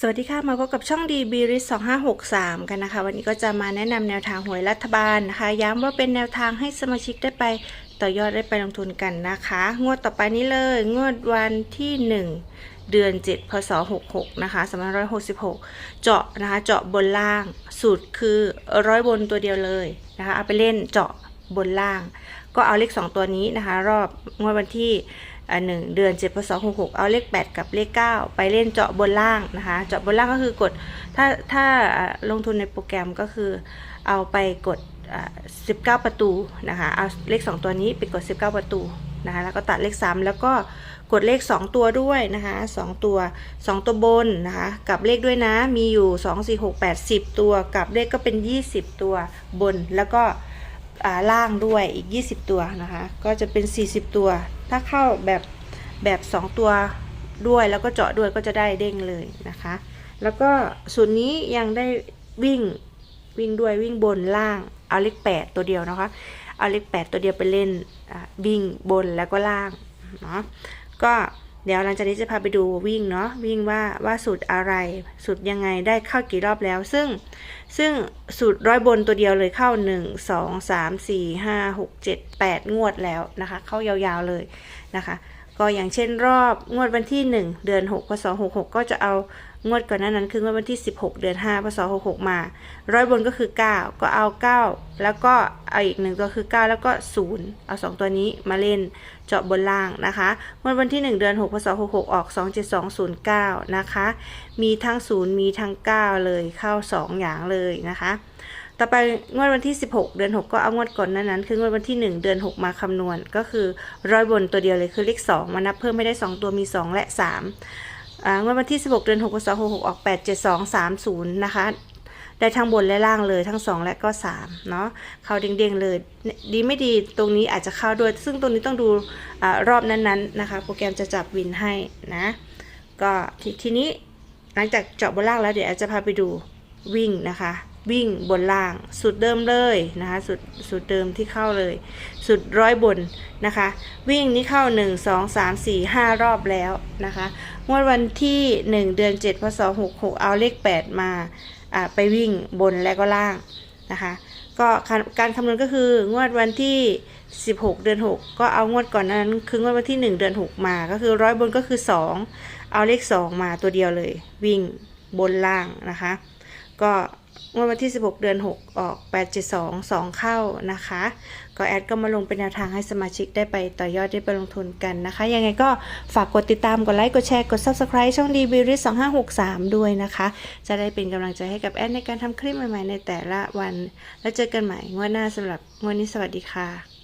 สวัสดีค่ะ มาพบกับช่องดีบีริส2563 กันนะคะ วันนี้ก็จะมาแนะนำแนวทางหวยรัฐบาลนะคะ ย้ำว่าเป็นแนวทางให้สมาชิกได้ไปต่อยอดได้ไปลงทุนกันนะคะ งวดต่อไปนี้เลย งวดวันที่ 1 เดือน 7 พศ 66 นะคะ2566 เจาะนะคะ เจาะบนล่าง สูตรคือร้อยบนตัวเดียวเลยนะคะ เอาไปเล่นเจาะบนล่าง ก็เอาเลข 2 ตัวนี้นะคะ รอบงวดวันที่ อ่าหนึ่งเดือนเจ็ดพศหกหกเอาเลข 8 กับเลข 9 ไปเล่นเจาะบนล่างนะคะ เจาะบนล่างก็คือกด ถ้าถ้าลงทุนในโปรแกรมก็คือเอาไปกด 19 ประตูนะคะ เอาเลข 2 ตัวนี้ไปกด 19 ประตูนะคะแล้วก็ตัดเลข 3 แล้วก็กดเลข 2 ตัวด้วยนะคะ2ตัว 2 ตัวบนนะคะกับเลขด้วยนะมีอยู่ 2 4 6 8 10 ตัวกับเลขก็เป็น 20 ตัวบนแล้วก็ ล่างด้วยอีก 20 ตัวนะคะ ก็จะเป็น 40 ตัว ถ้าเข้าแบบแบบ 2 ตัวด้วยแล้วก็เจาะด้วยก็จะได้เด้งเลยนะคะ แล้วก็ส่วนนี้ยังได้วิ่งวิ่งด้วยวิ่งบนล่างเอาเลข8ตัวเดียวนะคะ เอาเลข8ตัวเดียวไปเล่นวิ่งบนแล้วก็ล่างเนาะก็ เดี๋ยวหลังจากนี้จะพาไปดูวิ่งเนาะวิ่งว่าว่าสูตรอะไร สูตรยังไงได้เข้ากี่รอบแล้ว ซึ่งซึ่งสูตรร้อยบนตัวเดียวเลยเข้า 1 2 3 4 5 6 7 8 งวดแล้วนะคะ เข้ายาวๆเลยนะคะ ก็อย่างเช่นรอบงวดวันที่ 1 เดือน6พศ66 ก็จะเอางวดก่อนหน้านั้นคืองวดวันที่ 16 เดือน5พศ66 มาร้อยบนก็คือ 9 ก็เอา 9 แล้วก็เอาอีกหนึ่งตัวคือ 9 แล้วก็ 0 เอา 2 ตัวนี้มาเล่นเจาะบนล่างนะคะงวดวันที่ 1 เดือน6พศ66 ออก 27209 นะคะ มีทั้ง 0 มีทั้ง 9 เลยเข้า 2 อย่างเลยนะคะ ต่อไปงวดวันที่ 16 เดือน 6 ก็เอางวดก่อนนั้นนั้นคืองวดวันที่ 1 เดือน 6 มาคำนวณ ก็คือร้อยบนตัวเดียวเลยคือเลข2มานับเพิ่มไม่ได้ 2 ตัวมี 2 และ3อ่างวดวันที่ 16 เดือน 6 พศ66ออก 87230 นะคะ ได้ทั้งบนและล่างเลยทั้ง 2 และก็ 3 เนาะเข้าเด้งๆเลย ดีไม่ดีตรงนี้อาจจะเข้าด้วย ซึ่งตรงนี้ต้องดูอรอบนั้นๆนะคะ โปรแกรมจะจับวินให้นะก็ททีนี้หลังจากเจาะบนล่างแล้วเดี๋ยวจะพาไปดูวิ่งนะคะ วิ่งบนล่างสุดเดิมเลยนะคะสุดสุดเดิมที่เข้าเลย สุดร้อยบนนะคะ วิ่งนี้เข้า 1 2 3 4 5 รอบแล้วนะคะงวดวันที่ 1 เดือน7พศ66 เอาเลข 8 มาอ่าไปวิ่งบนและก็ล่างนะคะก็การการคำนวณก็คืองวดวันที่ 16 เดือน 6 ก็เอางวดก่อนนั้นคืองวดวันที่ 1 เดือน 6 มา ก็คือร้อยบนก็คือ 2 เอาเลข 2 มาตัวเดียวเลย วิ่งบนล่างนะคะ ก็ งวดวันที่ 16 เดือน 6 ออก 872 2 เข้านะคะ ก็แอดก็มาลงเป็นแนวทางให้สมาชิกได้ไปต่อยอดได้ไปลงทุนกันนะคะ ยังไงก็ฝากกดติดตามกดไลค์กดแชร์กด Subscribe ช่องดีบิริส2563 ด้วยนะคะ จะได้เป็นกำลังใจให้กับแอดในการทำคลิปใหม่ๆในแต่ละวัน แล้วเจอกันใหม่งวดหน้าสำหรับงวดนี้สวัสดีค่ะ